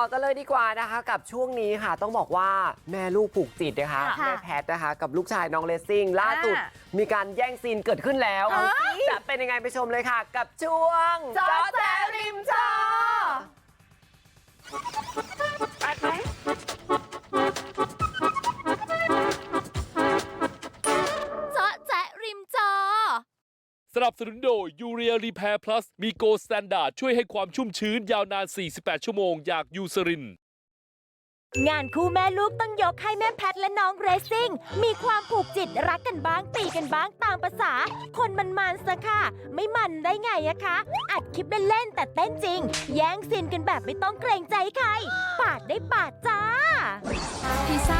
อกันเลยดีกว่านะคะ กับช่วงนี้ค่ะ ต้องบอกว่าแม่ลูกผูกจิตนะคะค่ะแม่แพทนะคะ กับลูกชายน้องเลสซิ่งล่าสุด อ่ามีการแย่งซีนเกิดขึ้นแล้ว เอาสิ จะเป็นยังไงไปชมเลยค่ะ กับช่วงจอแจ นับสนุนโดยยูเรียรีแพร์พลัสมีโกสแตนดาร์ดช่วยให้ความชุ่มชื้นยาวนาน 48 ชั่วโมงจากยูซริน งานคู่แม่ลูกต้องยกให้แม่แพทและน้องเรซซิ่ง มีความผูกจิตรักกันบ้างตีกันบ้างตามภาษา คนมันมันๆซะค่ะ ไม่มันได้ไงอะคะ อัดคลิปเล่นๆแต่เต้นจริง แย่งซีนกันแบบไม่ต้องเกรงใจใคร ปาดได้ปาดจ้าพี่สานบ้านนา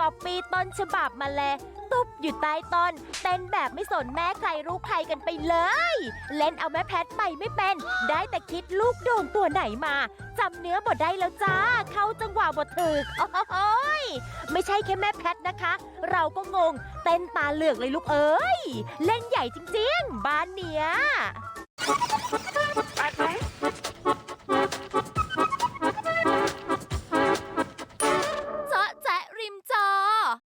องกอบปีต้นฉบับมาแลยตุ๊บอยู่ใต้ต้น เต้นแบบไม่สนแม่ใครรู้ใครกันไปเลย เล่นเอาแม่แพทไปไม่เป็น ได้แต่คิดลูกโด่งตัวไหนมาจำเนื้อบทได้แล้วจ้า เข้าจังหวะบทถึกโอ้โหยไม่ใช่แค่แม่แพทนะคะ เราก็งง เต้นตาเหลือกเลยลูกเอ้ย เล่นใหญ่จริง ๆ บ้านเนี้ย